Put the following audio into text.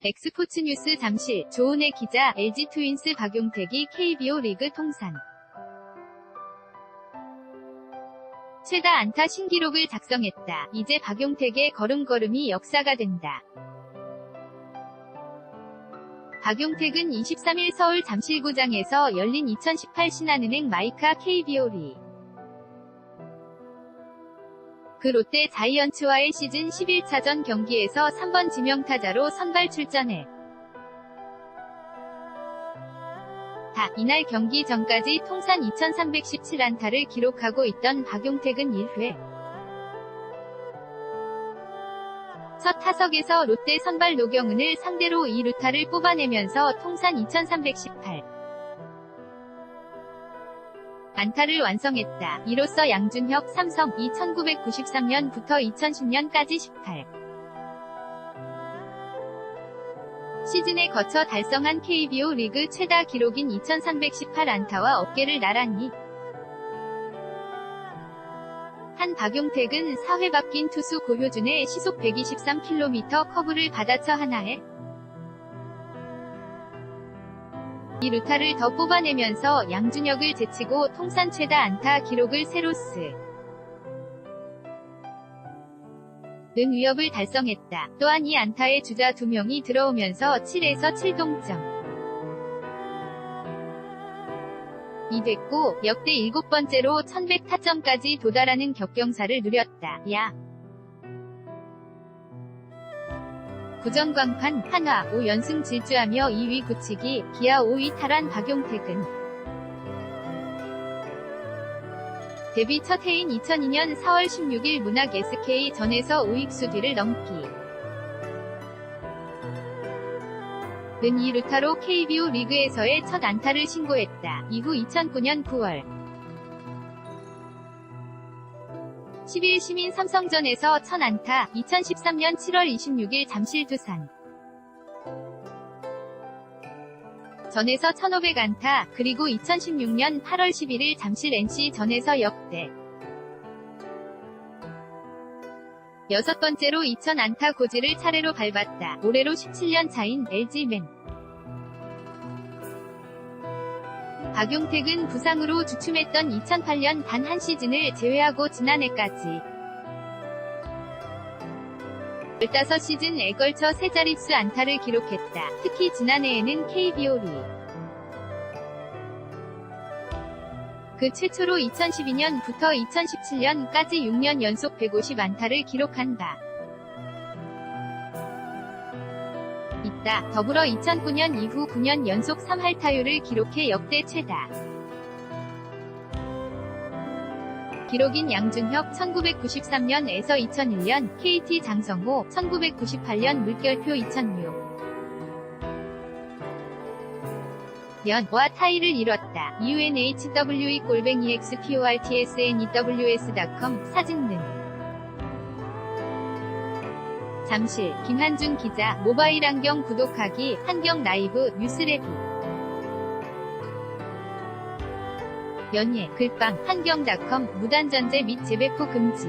엑스포츠 뉴스 잠실 조은혜 기자 LG 트윈스 박용택이 KBO 리그 통산 최다 안타 신기록을 작성했다. 이제 박용택의 걸음걸음이 역사가 된다. 박용택은 23일 서울 잠실구장에서 열린 2018 신한은행 마이카 KBO 리 그 롯데 자이언츠와의 시즌 11차전 경기에서 3번 지명타자로 선발 출전해. 다 이날 경기 전까지 통산 2317안타를 기록하고 있던 박용택은 1회 첫 타석에서 롯데 선발 노경은을 상대로 2루타를 뽑아내면서 통산 2318 안타를 완성했다. 이로써 양준혁 삼성 2993년부터 2010년까지 18 시즌에 거쳐 달성한 KBO 리그 최다 기록인 2318 안타와 어깨를 나란히 한 박용택은 4회 바뀐 투수 고효준의 시속 123km 커브를 받아쳐 하나에 이 루타를 더 뽑아내면서 양준혁을 제치고 통산 최다 안타 기록을 세로스 는 위협을 달성했다. 또한 이 안타에 주자 2명이 들어오면서 7에서 7동점 이 됐고 역대 일곱 번째로 1100타점까지 도달하는 격경사를 누렸다. 야. 구전광판 한화 5연승 질주하며 2위 굳히기 기아 5위 탈환 박용택은 데뷔 첫 해인 2002년 4월 16일 문학 SK 전에서 우익수 뒤를 넘기. 는 2루타로 KBO 리그에서의 첫 안타를 신고했다. 이후 2009년 9월 10일 시민 삼성전에서 첫 안타, 2013년 7월 26일 잠실 두산. 전에서 1500안타, 그리고 2016년 8월 11일 잠실 NC 전에서 역대. 여섯 번째로 2000안타 고지를 차례로 밟았다. 올해로 17년 차인 LG맨 박용택은 부상으로 주춤했던 2008년 단 한 시즌을 제외하고 지난해까지 15시즌에 걸쳐 세 자릿수 안타를 기록했다. 특히 지난해에는 KBO 리. 그 최초로 2012년부터 2017년까지 6년 연속 150 안타를 기록한 바 있다. 더불어 2009년 이후 9년 연속 3할 타율을 기록해 역대 최다. 기록인 양준혁 1993년에서 2001년, KT 장성호 1998년 물결표 2006 년와 타이를 이뤘다. unhwe 골뱅이 xportsnews.com 사진 등 잠실 김한준 기자 모바일 안경 구독하기 한경 라이브 뉴스레뷰 연예 글빵 한경닷컴 무단전제 및 재배포 금지